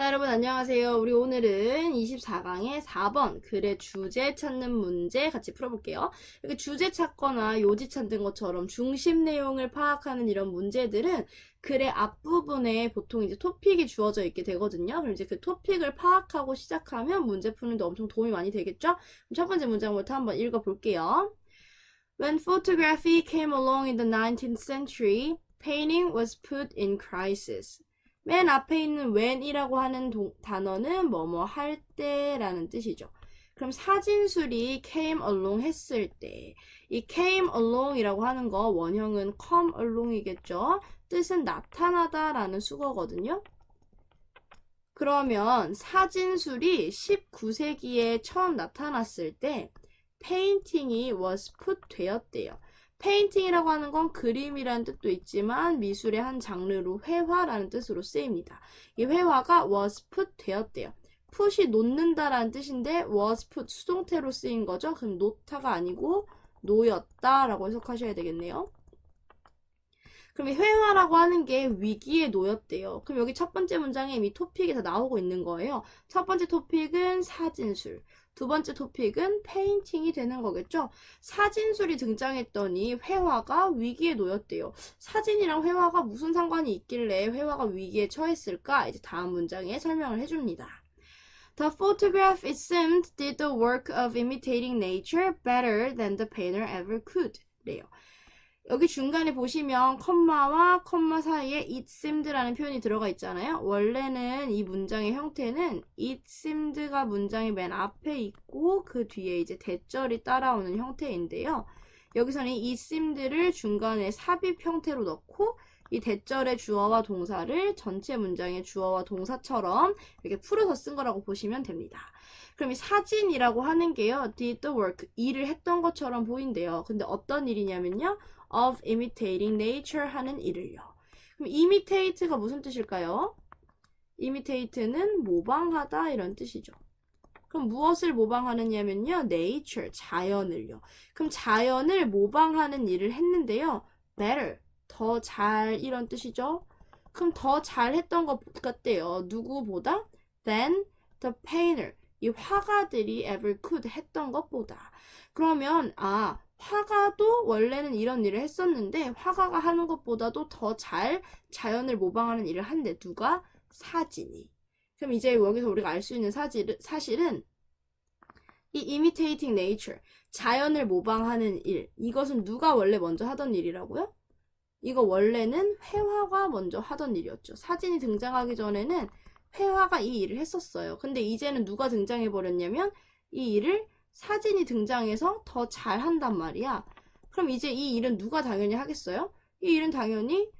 자, 여러분 안녕하세요. 우리 오늘은 24강의 4번 글의 주제 찾는 문제 같이 풀어볼게요. 이렇게 주제 찾거나 요지 찾는 것처럼 중심 내용을 파악하는 이런 문제들은 글의 앞부분에 보통 이제 토픽이 주어져 있게 되거든요. 그럼 이제 그 토픽을 파악하고 시작하면 문제 푸는데 엄청 도움이 많이 되겠죠? 그럼 첫 번째 문장부터 한번 읽어볼게요. When photography came along in the 19th century, painting was put in crisis. 맨 앞에 있는 when이라고 하는 동- 단어는 뭐뭐 할 때라는 뜻이죠. 그럼 사진술이 came along 했을 때, 이 came along이라고 하는 거 원형은 come along이겠죠. 뜻은 나타나다라는 수거거든요. 그러면 사진술이 19세기에 처음 나타났을 때 페인팅이 was put 되었대요. 페인팅이라고 하는 건 그림이라는 뜻도 있지만 미술의 한 장르로 회화라는 뜻으로 쓰입니다. 이 회화가 was put 되었대요. put이 놓는다라는 뜻인데 was put 수동태로 쓰인 거죠. 그럼 놓다가 아니고 놓였다라고 해석하셔야 되겠네요. 그럼 이 회화라고 하는 게 위기에 놓였대요. 그럼 여기 첫 번째 문장에 이미 토픽이 다 나오고 있는 거예요. 첫 번째 토픽은 사진술. 두 번째 토픽은 페인팅이 되는 거겠죠. 사진술이 등장했더니 회화가 위기에 놓였대요. 사진이랑 회화가 무슨 상관이 있길래 회화가 위기에 처했을까? 이제 다음 문장에 설명을 해줍니다. The photograph, it seemed, did the work of imitating nature better than the painter ever could. 래요. 여기 중간에 보시면 컴마와 컴마 사이에 it seemed라는 표현이 들어가 있잖아요. 원래는 이 문장의 형태는 it seemed가 문장의 맨 앞에 있고 그 뒤에 이제 대절이 따라오는 형태인데요. 여기서는 이 it seemed를 중간에 삽입 형태로 넣고 이 대절의 주어와 동사를 전체 문장의 주어와 동사처럼 이렇게 풀어서 쓴 거라고 보시면 됩니다. 그럼 이 사진이라고 하는 게요, did the work, 일을 했던 것처럼 보인대요. 근데 어떤 일이냐면요, of imitating nature 하는 일을요. 그럼 imitate가 무슨 뜻일까요? imitate는 모방하다 이런 뜻이죠. 그럼 무엇을 모방하느냐면요, nature, 자연을요. 그럼 자연을 모방하는 일을 했는데요, better, 더 잘 이런 뜻이죠. 그럼 더 잘했던 것 같대요. 누구보다? than the painter. 이 화가들이 ever could 했던 것보다. 그러면 아 화가도 원래는 이런 일을 했었는데 화가가 하는 것보다도 더 잘 자연을 모방하는 일을 한대 누가 사진이. 그럼 이제 여기서 우리가 알 수 있는 사실은, 사실은 이 imitating nature 자연을 모방하는 일 이것은 누가 원래 먼저 하던 일이라고요? 이거 원래는 회화가 먼저 하던 일이었죠. 사진이 등장하기 전에는 회화가 이 일을 했었어요. 근데 이제는 누가 등장해 버렸냐면 이 일을 사진이 등장해서 더 잘한단 말이야. 그럼 이제 이 일은 누가 당연히 하겠어요? 이 일은 당연히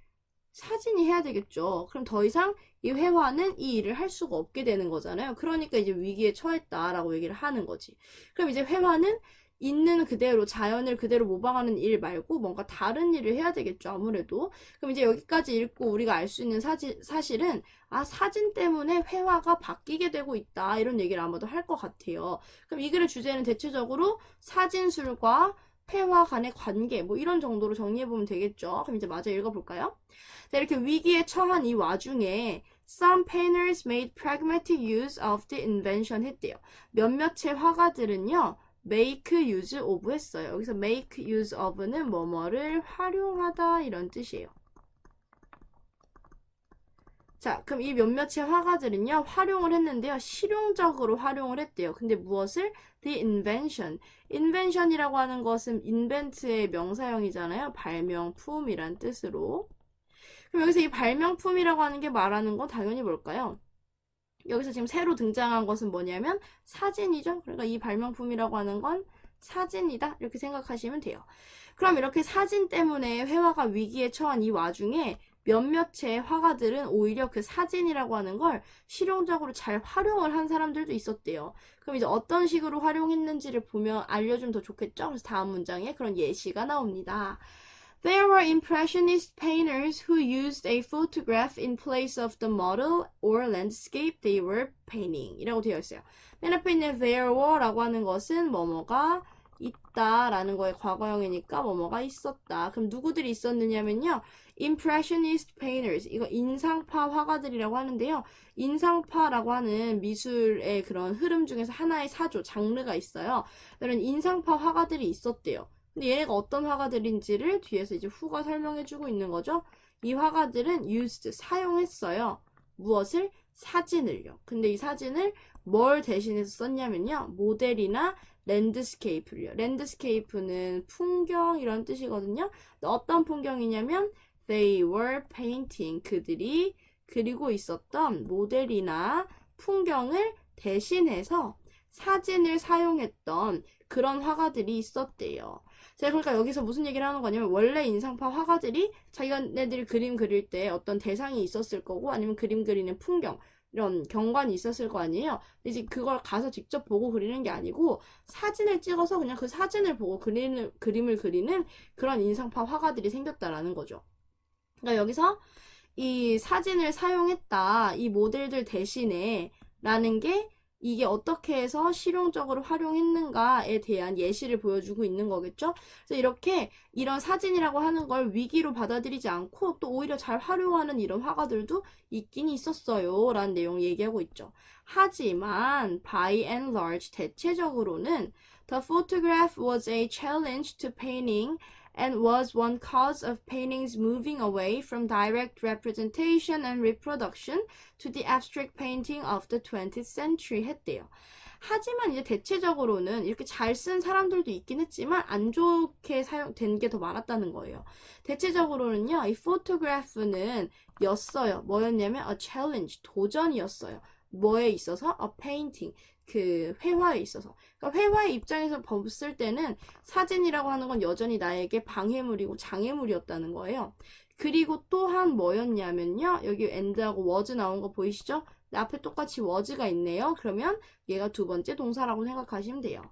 사진이 해야 되겠죠. 그럼 더 이상 이 회화는 이 일을 할 수가 없게 되는 거잖아요. 그러니까 이제 위기에 처했다라고 얘기를 하는 거지. 그럼 이제 회화는 있는 그대로 자연을 그대로 모방하는 일 말고 뭔가 다른 일을 해야 되겠죠. 아무래도. 그럼 이제 여기까지 읽고 우리가 알 수 있는 사지, 사실은 아 사진 때문에 회화가 바뀌게 되고 있다 이런 얘기를 아마도 할 것 같아요. 그럼 이 글의 주제는 대체적으로 사진술과 회화 간의 관계 뭐 이런 정도로 정리해 보면 되겠죠. 그럼 이제 마저 읽어볼까요? 자, 이렇게 위기에 처한 이 와중에 Some painters made pragmatic use of the invention 했대요. 몇몇의 화가들은요. Make use of 했어요. 여기서 make use of는 뭐뭐를 활용하다 이런 뜻이에요. 자, 그럼 이 몇몇의 화가들은요, 활용을 했는데요, 실용적으로 활용을 했대요. 근데 무엇을? The invention. invention이라고 하는 것은 invent의 명사형이잖아요. 발명품이란 뜻으로. 그럼 여기서 이 발명품이라고 하는 게 말하는 건 당연히 뭘까요? 여기서 지금 새로 등장한 것은 뭐냐면 사진이죠. 그러니까 이 발명품이라고 하는 건 사진이다. 이렇게 생각하시면 돼요. 그럼 이렇게 사진 때문에 회화가 위기에 처한 이 와중에 몇몇의 화가들은 오히려 그 사진이라고 하는 걸 실용적으로 잘 활용을 한 사람들도 있었대요. 그럼 이제 어떤 식으로 활용했는지를 보면 알려주면 더 좋겠죠? 그래서 다음 문장에 그런 예시가 나옵니다. There were impressionist painters who used a photograph in place of the model or landscape they were painting. 이라고 되어 있어요. 맨 앞에 있는 there were 라고 하는 것은 뭐뭐가 있다 라는 거의 과거형이니까 뭐뭐가 있었다. 그럼 누구들이 있었느냐면요. impressionist painters 이거 인상파 화가들이라고 하는데요. 인상파라고 하는 미술의 그런 흐름 중에서 하나의 사조 장르가 있어요. 이런 인상파 화가들이 있었대요. 근데 얘네가 어떤 화가들인지를 뒤에서 이제 후가 설명해주고 있는 거죠. 이 화가들은 used 사용했어요. 무엇을? 사진을요. 근데 이 사진을 뭘 대신해서 썼냐면요. 모델이나 랜드스케이프를요. 랜드스케이프는 풍경 이런 뜻이거든요. 어떤 풍경이냐면 they were painting 그들이 그리고 있었던 모델이나 풍경을 대신해서 사진을 사용했던 그런 화가들이 있었대요. 자, 그러니까 여기서 무슨 얘기를 하는 거냐면 원래 인상파 화가들이 자기네들이 그림 그릴 때 어떤 대상이 있었을 거고 아니면 그림 그리는 풍경 이런 경관이 있었을 거 아니에요. 이제 그걸 가서 직접 보고 그리는 게 아니고 사진을 찍어서 그냥 그 사진을 보고 그리는 그림을 그리는 그런 인상파 화가들이 생겼다라는 거죠. 그러니까 여기서 이 사진을 사용했다 이 모델들 대신에 라는 게 이게 어떻게 해서 실용적으로 활용했는가에 대한 예시를 보여주고 있는 거겠죠? 그래서 이렇게 이런 사진이라고 하는 걸 위기로 받아들이지 않고 또 오히려 잘 활용하는 이런 화가들도 있긴 있었어요. 라는 내용 얘기하고 있죠. 하지만 by and large 대체적으로는 the photograph was a challenge to painting and was one cause of painting's moving away from direct representation and reproduction to the abstract painting of the 20th century 했대요. 하지만 이제 대체적으로는 이렇게 잘 쓴 사람들도 있긴 했지만 안 좋게 사용된 게 더 많았다는 거예요. 대체적으로는요, 이 포토그래프는 였어요. 뭐였냐면 a challenge, 도전이었어요. 뭐에 있어서? a painting, 그 회화에 있어서. 그러니까 회화의 입장에서 봤을 때는 사진이라고 하는 건 여전히 나에게 방해물이고 장애물이었다는 거예요. 그리고 또한 뭐였냐면요. 여기 end하고 was 나온 거 보이시죠? 앞에 똑같이 was가 있네요. 그러면 얘가 두 번째 동사라고 생각하시면 돼요.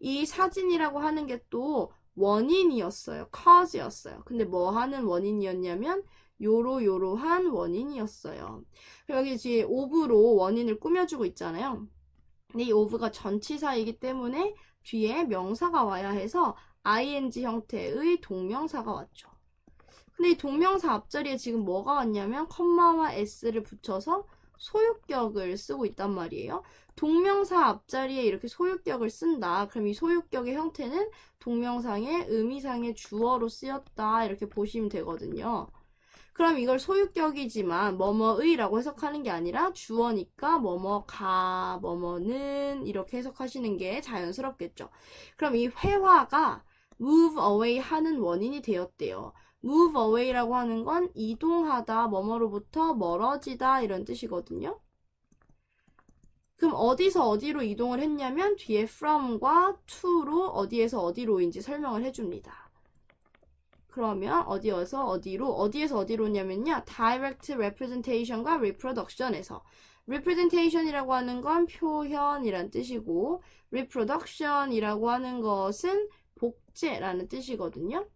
이 사진이라고 하는 게 또 원인이었어요. cause였어요. 근데 뭐 하는 원인이었냐면 요로요로한 원인이었어요. 여기 뒤에 of로 원인을 꾸며주고 있잖아요. 근데 이 of가 전치사이기 때문에 뒤에 명사가 와야 해서 ing 형태의 동명사가 왔죠. 근데 이 동명사 앞자리에 지금 뭐가 왔냐면 컴마와 s를 붙여서 소유격을 쓰고 있단 말이에요. 동명사 앞자리에 이렇게 소유격을 쓴다. 그럼 이 소유격의 형태는 동명상의 의미상의 주어로 쓰였다. 이렇게 보시면 되거든요. 그럼 이걸 소유격이지만 뭐뭐의라고 해석하는 게 아니라 주어니까 뭐뭐가 뭐뭐는 이렇게 해석하시는 게 자연스럽겠죠. 그럼 이 회화가 move away 하는 원인이 되었대요. move away라고 하는 건 이동하다, 뭐뭐로부터 멀어지다 이런 뜻이거든요. 그럼 어디서 어디로 이동을 했냐면 뒤에 from과 to로 어디에서 어디로인지 설명을 해줍니다. 그러면 어디에서 어디로 어디에서 어디로냐면요 direct representation과 reproduction에서 representation이라고 하는 건 표현이란 뜻이고 reproduction이라고 하는 것은 복제라는 뜻이거든요.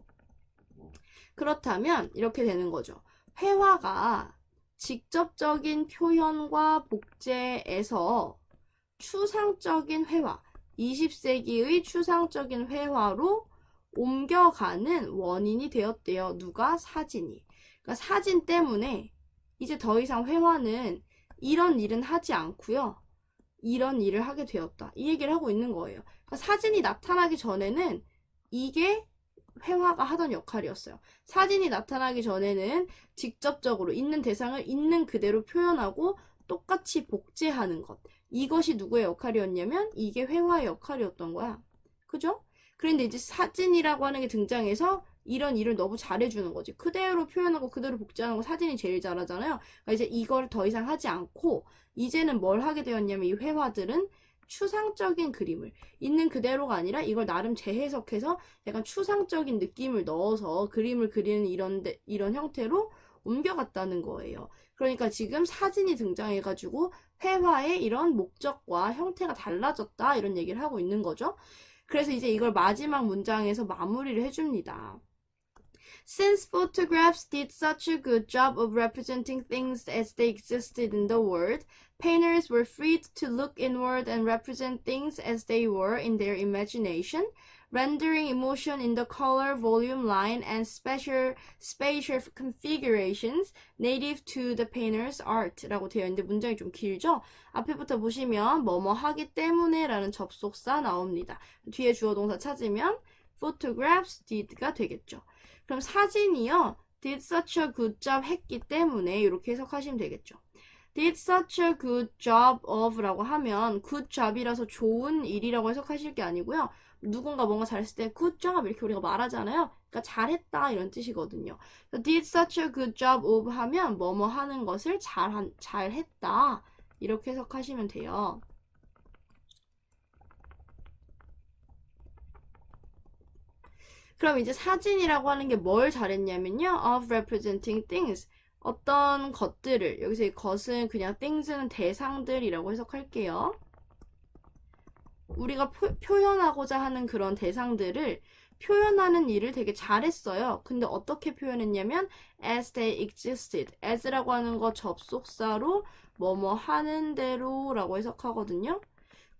그렇다면 이렇게 되는 거죠. 회화가 직접적인 표현과 복제에서 추상적인 회화, 20세기의 추상적인 회화로 옮겨가는 원인이 되었대요. 누가? 사진이. 그러니까 사진 때문에 이제 더 이상 회화는 이런 일은 하지 않고요. 이런 일을 하게 되었다. 이 얘기를 하고 있는 거예요. 그러니까 사진이 나타나기 전에는 이게 회화가 하던 역할이었어요. 사진이 나타나기 전에는 직접적으로 있는 대상을 있는 그대로 표현하고 똑같이 복제하는 것. 이것이 누구의 역할이었냐면 이게 회화의 역할이었던 거야. 그죠? 그런데 이제 사진이라고 하는 게 등장해서 이런 일을 너무 잘해주는 거지. 그대로 표현하고 그대로 복제하는 거 사진이 제일 잘하잖아요. 그러니까 이제 이걸 더 이상 하지 않고 이제는 뭘 하게 되었냐면 이 회화들은 추상적인 그림을 있는 그대로가 아니라 이걸 나름 재해석해서 약간 추상적인 느낌을 넣어서 그림을 그리는 이런 데, 이런 형태로 옮겨갔다는 거예요. 그러니까 지금 사진이 등장해가지고 회화의 이런 목적과 형태가 달라졌다 이런 얘기를 하고 있는 거죠. 그래서 이제 이걸 마지막 문장에서 마무리를 해줍니다. Since photographs did such a good job of representing things as they existed in the world, painters were freed to look inward and represent things as they were in their imagination, Rendering emotion in the color, volume, line, and special spatial configurations native to the painter's art라고 되어 있는데 문장이 좀 길죠? 앞에부터 보시면 뭐뭐 하기 때문에라는 접속사 나옵니다. 뒤에 주어 동사 찾으면 photographs did가 되겠죠. 그럼 사진이요. did such a good job 했기 때문에 이렇게 해석하시면 되겠죠. did such a good job of라고 하면 good job이라서 좋은 일이라고 해석하실 게 아니고요. 누군가 뭔가 잘했을 때 good job 이렇게 우리가 말하잖아요. 그러니까 잘했다 이런 뜻이거든요. did such a good job of 하면 뭐뭐 하는 것을 잘한 잘했다 이렇게 해석하시면 돼요. 그럼 이제 사진이라고 하는 게 뭘 잘했냐면요. of representing things. 어떤 것들을, 여기서 이 것은 그냥 things는 대상들이라고 해석할게요. 우리가 표, 표현하고자 하는 그런 대상들을 표현하는 일을 되게 잘했어요. 근데 어떻게 표현했냐면 as they existed. as라고 하는 거 접속사로 뭐뭐 하는 대로라고 해석하거든요.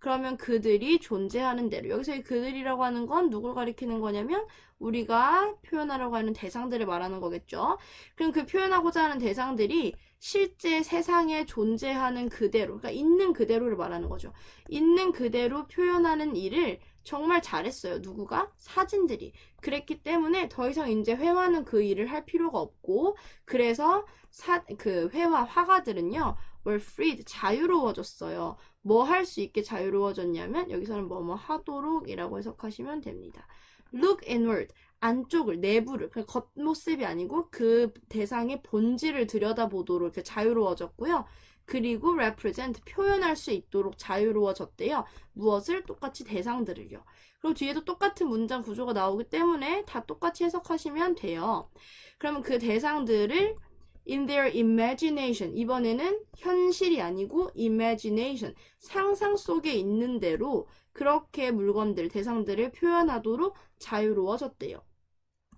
그러면 그들이 존재하는 대로. 여기서 이 그들이라고 하는 건 누굴 가리키는 거냐면 우리가 표현하려고 하는 대상들을 말하는 거겠죠. 그럼 그 표현하고자 하는 대상들이 실제 세상에 존재하는 그대로, 그러니까 있는 그대로를 말하는 거죠. 있는 그대로 표현하는 일을 정말 잘했어요. 누구가? 사진들이. 그랬기 때문에 더 이상 이제 회화는 그 일을 할 필요가 없고, 그래서 사, 그 회화, 화가들은요, were freed, 자유로워졌어요. 뭐 할 수 있게 자유로워졌냐면, 여기서는 뭐뭐 하도록 이라고 해석하시면 됩니다. look inward, 안쪽을, 내부를, 그 겉모습이 아니고 그 대상의 본질을 들여다보도록 이렇게 자유로워졌고요. 그리고 represent, 표현할 수 있도록 자유로워졌대요. 무엇을? 똑같이 대상들을요. 그리고 뒤에도 똑같은 문장 구조가 나오기 때문에 다 똑같이 해석하시면 돼요. 그러면 그 대상들을 in their imagination. 이번에는 현실이 아니고 imagination. 상상 속에 있는 대로 그렇게 물건들, 대상들을 표현하도록 자유로워졌대요.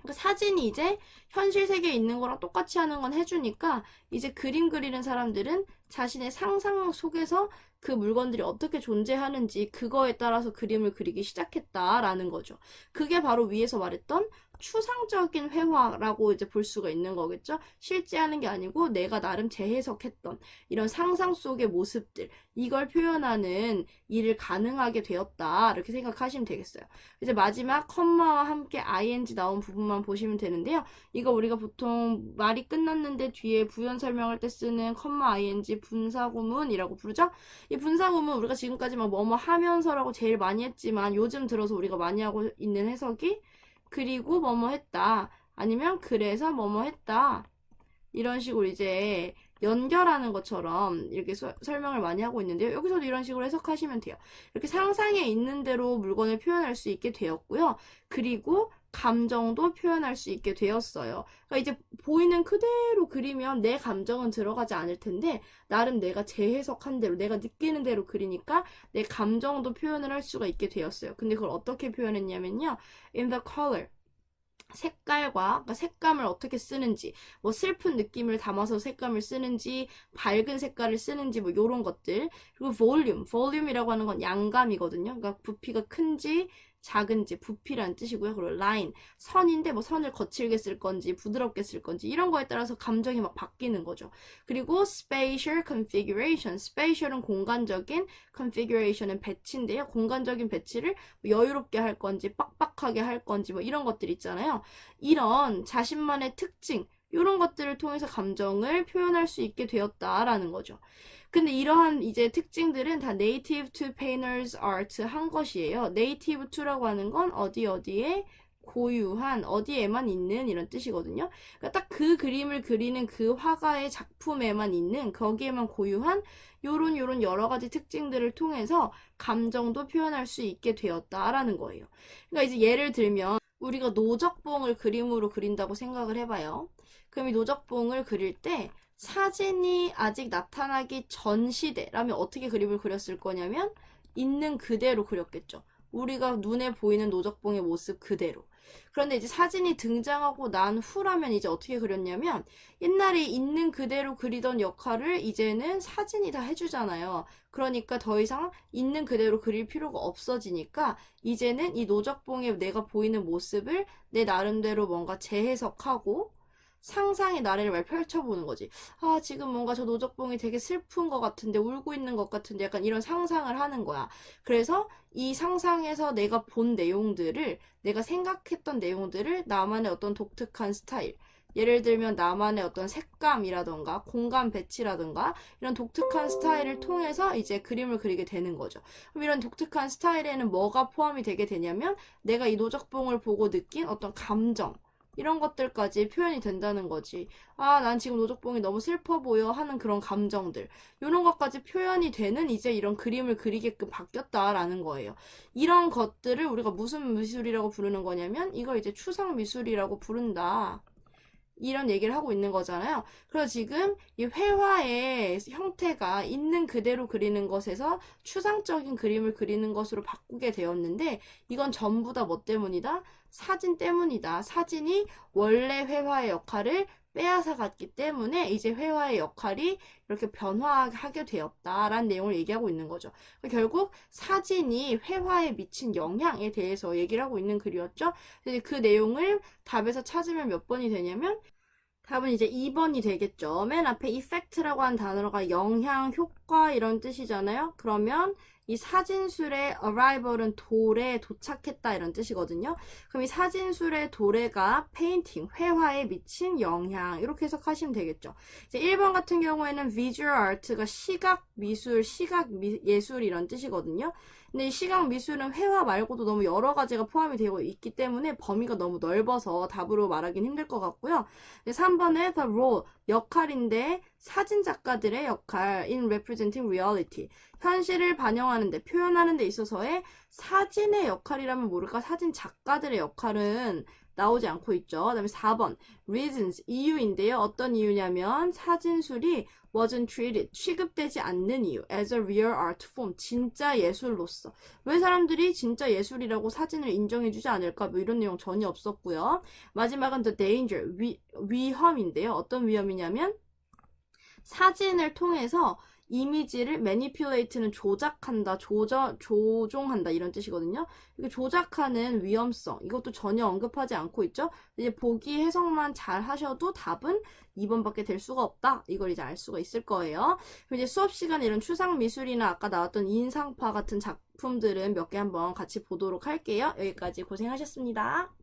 그러니까 사진이 이제 현실 세계에 있는 거랑 똑같이 하는 건 해주니까 이제 그림 그리는 사람들은 자신의 상상 속에서 그 물건들이 어떻게 존재하는지 그거에 따라서 그림을 그리기 시작했다라는 거죠. 그게 바로 위에서 말했던 추상적인 회화라고 이제 볼 수가 있는 거겠죠. 실제 하는 게 아니고 내가 나름 재해석했던 이런 상상 속의 모습들 이걸 표현하는 일을 가능하게 되었다 이렇게 생각하시면 되겠어요. 이제 마지막 컴마와 함께 ing 나온 부분만 보시면 되는데요. 이거 우리가 보통 말이 끝났는데 뒤에 부연 설명할 때 쓰는 컴마 ing 분사구문이라고 부르죠. 이 분사구문 우리가 지금까지 막 뭐뭐 하면서라고 제일 많이 했지만 요즘 들어서 우리가 많이 하고 있는 해석이 그리고 뭐뭐 했다. 아니면 그래서 뭐뭐 했다. 이런 식으로 이제 연결하는 것처럼 이렇게 서, 설명을 많이 하고 있는데요. 여기서도 이런 식으로 해석하시면 돼요. 이렇게 상상에 있는 대로 물건을 표현할 수 있게 되었고요. 그리고 감정도 표현할 수 있게 되었어요. 그러니까 이제 보이는 그대로 그리면 내 감정은 들어가지 않을 텐데 나름 내가 재해석한 대로 내가 느끼는 대로 그리니까 내 감정도 표현을 할 수가 있게 되었어요. 근데 그걸 어떻게 표현했냐면요. in the color 색깔과 그러니까 색감을 어떻게 쓰는지 뭐 슬픈 느낌을 담아서 색감을 쓰는지 밝은 색깔을 쓰는지 뭐 이런 것들 그리고 볼륨 볼륨이라고 하는 건 양감이거든요 그러니까 부피가 큰지 작은지 부피라는 뜻이고요. 그리고 라인 선인데 뭐 선을 거칠게 쓸 건지 부드럽게 쓸 건지 이런 거에 따라서 감정이 막 바뀌는 거죠. 그리고 spatial configuration. spatial은 공간적인 configuration은 배치인데요. 공간적인 배치를 여유롭게 할 건지 빡빡하게 할 건지 뭐 이런 것들 있잖아요. 이런 자신만의 특징, 이런 것들을 통해서 감정을 표현할 수 있게 되었다라는 거죠. 근데 이러한 이제 특징들은 다 native to painters art 한 것이에요. native to라고 하는 건 어디 어디에 고유한 어디에만 있는 이런 뜻이거든요. 그러니까 딱 그 그림을 그리는 그 화가의 작품에만 있는 거기에만 고유한 요런 요런 여러 가지 특징들을 통해서 감정도 표현할 수 있게 되었다라는 거예요. 그러니까 이제 예를 들면 우리가 노적봉을 그림으로 그린다고 생각을 해봐요. 그럼 이 노적봉을 그릴 때 사진이 아직 나타나기 전 시대라면 어떻게 그림을 그렸을 거냐면 있는 그대로 그렸겠죠. 우리가 눈에 보이는 노적봉의 모습 그대로. 그런데 이제 사진이 등장하고 난 후라면 이제 어떻게 그렸냐면 옛날에 있는 그대로 그리던 역할을 이제는 사진이 다 해주잖아요. 그러니까 더 이상 있는 그대로 그릴 필요가 없어지니까 이제는 이 노적봉에 내가 보이는 모습을 내 나름대로 뭔가 재해석하고 상상의 나래를 말 펼쳐보는 거지. 아, 지금 뭔가 저 노적봉이 되게 슬픈 것 같은데, 울고 있는 것 같은데, 약간 이런 상상을 하는 거야. 그래서 이 상상에서 내가 본 내용들을, 내가 생각했던 내용들을 나만의 어떤 독특한 스타일, 예를 들면 나만의 어떤 색감이라던가 공간 배치라던가 이런 독특한 스타일을 통해서 이제 그림을 그리게 되는 거죠. 그럼 이런 독특한 스타일에는 뭐가 포함이 되게 되냐면 내가 이 노적봉을 보고 느낀 어떤 감정, 이런 것들까지 표현이 된다는 거지. 아, 난 지금 노적봉이 너무 슬퍼 보여 하는 그런 감정들. 이런 것까지 표현이 되는 이제 이런 그림을 그리게끔 바뀌었다라는 거예요. 이런 것들을 우리가 무슨 미술이라고 부르는 거냐면 이걸 이제 추상 미술이라고 부른다. 이런 얘기를 하고 있는 거잖아요. 그래서 지금 이 회화의 형태가 있는 그대로 그리는 것에서 추상적인 그림을 그리는 것으로 바꾸게 되었는데 이건 전부 다 뭐 때문이다? 사진 때문이다. 사진이 원래 회화의 역할을 빼앗아 갔기 때문에 이제 회화의 역할이 이렇게 변화하게 되었다라는 내용을 얘기하고 있는 거죠. 결국 사진이 회화에 미친 영향에 대해서 얘기를 하고 있는 글이었죠. 그 내용을 답에서 찾으면 몇 번이 되냐면 답은 이제 2번이 되겠죠. 맨 앞에 effect라고 한 단어가 영향, 효과 이런 뜻이잖아요. 그러면 이 사진술의 arrival은 도래에 도착했다 이런 뜻이거든요. 그럼 이 사진술의 도래가 페인팅, 회화에 미친 영향 이렇게 해석하시면 되겠죠. 이제 1번 같은 경우에는 visual art가 시각 미술, 시각 미, 예술 이런 뜻이거든요. 근데 이 시각 미술은 회화 말고도 너무 여러 가지가 포함이 되고 있기 때문에 범위가 너무 넓어서 답으로 말하기는 힘들 것 같고요. 3번에 the role, 역할인데 사진 작가들의 역할 in representing reality. 현실을 반영하는데, 표현하는 데 있어서의 사진의 역할이라면 모를까? 사진 작가들의 역할은 나오지 않고 있죠. 그 다음에 4번, reasons, 이유인데요. 어떤 이유냐면, 사진술이 wasn't treated, 취급되지 않는 이유, as a real art form, 진짜 예술로서. 왜 사람들이 진짜 예술이라고 사진을 인정해주지 않을까? 뭐 이런 내용 전혀 없었고요. 마지막은 the danger, 위, 위험인데요. 어떤 위험이냐면, 사진을 통해서 이미지를 manipulate는 조작한다, 조저, 조종한다 이런 뜻이거든요. 이게 조작하는 위험성 이것도 전혀 언급하지 않고 있죠. 이제 보기 해석만 잘 하셔도 답은 2번밖에 될 수가 없다. 이걸 이제 알 수가 있을 거예요. 이제 수업 시간에 이런 추상 미술이나 아까 나왔던 인상파 같은 작품들은 몇 개 한번 같이 보도록 할게요. 여기까지 고생하셨습니다.